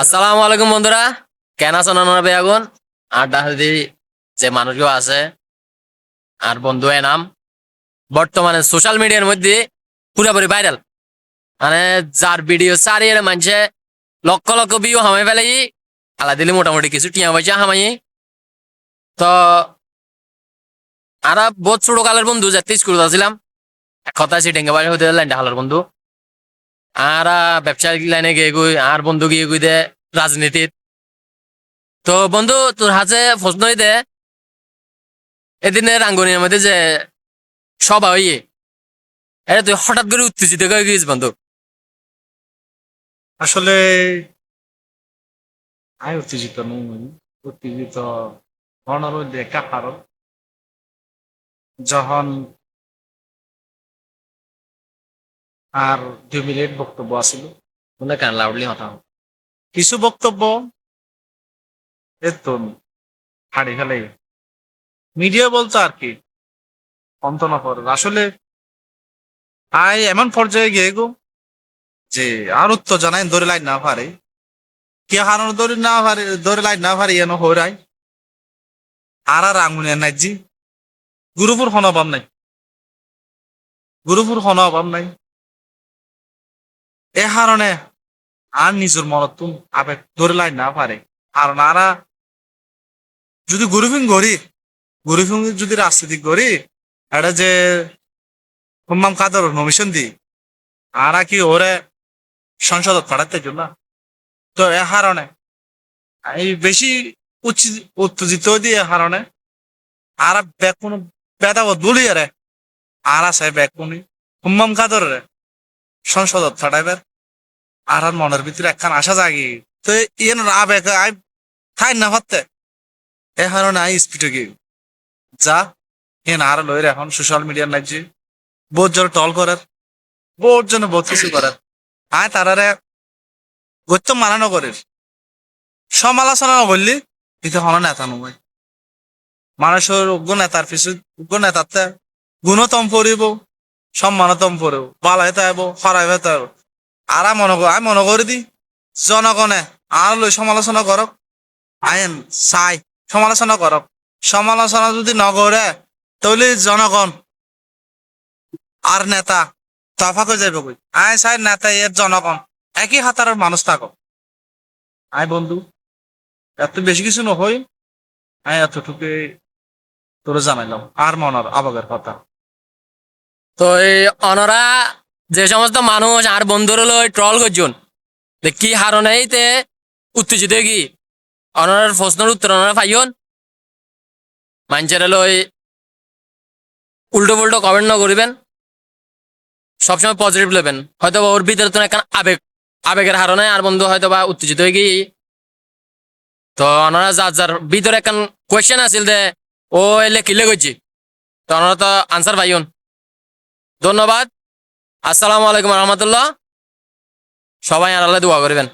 আসসালামু আলাইকুম বন্ধুরা। কেন আছেন আপনারা বেয়াগুন আর হাদি যে মানুষগুলো আছে আর বন্ধু এ নাম। বর্তমানে সোশ্যাল মিডিয়ার মধ্যে পুরোপুরি ভাইরাল মানে যার ভিডিও চারিয়ে মানছে লক্ষ লক্ষ ভিউ হামাই ফেলাই। আলা দিলে মোটামুটি কিছু টিয়া পয়সা হামাই। তো আর বহুত ছোট কালের বন্ধু যাতে স্কুল আসছিলাম এক কথা আছে ডেঙ্গে বাড়ি হতে লাইনটা হালার বন্ধু। আর ব্যবসায়িক লাইনে গিয়ে গুই আর বন্ধু গিয়ে গুই দে রাজনীতিত তো বন্ধু তোর হাতে প্রশ্ন দে। এদিনে রাঙ্গনির মধ্যে যে সভা হইয়ে এটা তুই হঠাৎ করে উত্তেজিত হয়ে গিয়েছিস বন্ধু। আসলে আমি উত্তেজিত নই উত্তেজিত হওয়ার মধ্যে একটা যখন আর দুই মিনিট বক্তব্য আছিল। বলে কেন লাউডলি হতা কিছু বক্তব্য? এত হাড়ি ফেলে। মিডিয়া বলতো আর কি অন্ত না আসলে আই এমন পর্যায়ে গিয়ে গো যে আর উত্তর জানাই ধরে লাইন না পারে কে হারানো ধরে না পারে ধরে লাইন না পারে এন হরাই আর আর আঙুল নাই জি। গুরুপুর হন অভাব নাই। গুরুপুর হন অভাব নাই। এ হারণে আর নিজের মনত তুম আবেগ ধরে লাইন না পারে। আর নারা যদি গুরুফিং গড়ি গুরুফিং যদি রাজনীতি করি, এটা যে হুম্মাম কাদর নমিশন দি, আর কি ওরে সংসদত পাঠাতে জন্য? তো এ হারণে এই বেশি উচ্চ- উত্তেজিত দিয়ে এ হারণে আর বেকুন বেদাবত বলি রে আর আছে বেকুনি, হুম্মাম কাদর রে। সংসদত পাঠাইবার আর আর মনের ভিতরে একখান আশা জাগি। তো ইয়েন আবেগ, আই খাই না ভাবতে। এ হারণে আই স্পিডে গিয়ে যা এন আর লইরে এখন সোশ্যাল মিডিয়ার লাগছে বহুত জন টল করার। বহুত জন বহুত কিছু করার। আয় তারারে গত্য মানানো করিস। সমালোচনা বললি কিন্তু হন নেতা নয় মানুষের উগ্র নেতার পিছু, উগ্র নেতাতে গুণতম পড়িব সম্মানতম পড়িব বালাই তাইব হরাই তাইব আর আই মনে কর মনে করি দি। জনগণে আর লই সমালোচনা করক আইন চাই, সমালোচনা করক সমালোচনা যদি নকরে তাহলে জনগণ আর নেতা তফা করে যাইব কই আয় চাই নেতা এর জনগণ একই হাতারের মানুষ থাকো আয় বন্ধু এত বেশি কিছু নহই আয় এতটুকু তোরে জানাইলাম আর মনার আবেগের কথা। তো এই অনরা যে সমস্ত মানুষ আর বন্ধুর লই ট্রল করছুন কি হারণেই তে উত্তেজিত কি? অনরার প্রশ্নের উত্তর অনরা পাইন মানুষের লই উল্টো পুল্টো কমেন্ট না করিবেন। সবসময় পজিটিভ লেবেন হয়তো ওর ভিতরে তো একটা আবেগ, আবেগের হারণে আর বন্ধু হয়তো বা উত্তেজিত হয়ে গিয়ে। তো ওনারা যার যার ভিতরে একখান কোয়েশ্চেন আছিল যে, ও এলে কিলে করছি তো ওনারা তো আনসার পাইন ধন্যবাদ। আসসালামু আলাইকুম রহমতুল্লাহ। সবাই আল্লাহ দোয়া করবেন।